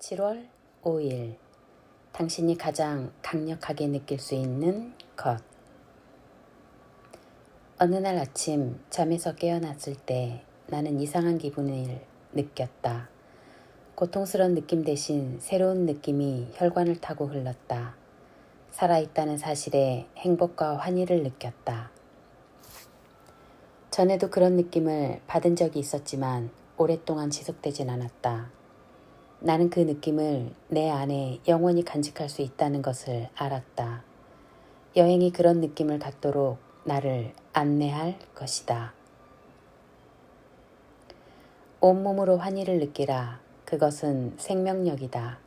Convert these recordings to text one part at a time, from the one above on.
7월 5일 당신이 가장 강력하게 느낄 수 있는 것 어느 날 아침 잠에서 깨어났을 때 나는 이상한 기분을 느꼈다. 고통스러운 느낌 대신 새로운 느낌이 혈관을 타고 흘렀다. 살아있다는 사실에 행복과 환희를 느꼈다. 전에도 그런 느낌을 받은 적이 있었지만 오랫동안 지속되진 않았다. 나는 그 느낌을 내 안에 영원히 간직할 수 있다는 것을 알았다. 여행이 그런 느낌을 갖도록 나를 안내할 것이다. 온몸으로 환희를 느끼라. 그것은 생명력이다.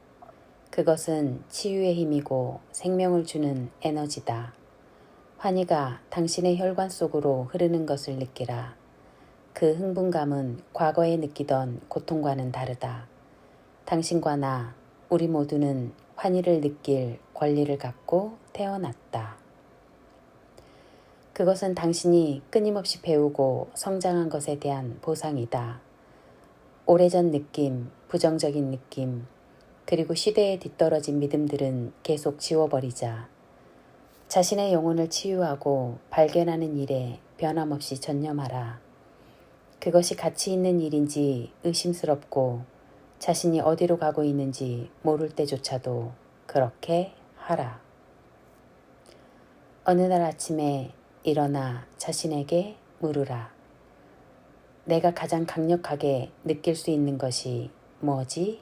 그것은 치유의 힘이고 생명을 주는 에너지다. 환희가 당신의 혈관 속으로 흐르는 것을 느끼라. 그 흥분감은 과거에 느끼던 고통과는 다르다. 당신과 나, 우리 모두는 환희를 느낄 권리를 갖고 태어났다. 그것은 당신이 끊임없이 배우고 성장한 것에 대한 보상이다. 오래전 느낌, 부정적인 느낌, 그리고 시대에 뒤떨어진 믿음들은 계속 지워버리자. 자신의 영혼을 치유하고 발견하는 일에 변함없이 전념하라. 그것이 가치 있는 일인지 의심스럽고 자신이 어디로 가고 있는지 모를 때조차도 그렇게 하라. 어느 날 아침에 일어나 자신에게 물으라. 내가 가장 강력하게 느낄 수 있는 것이 뭐지?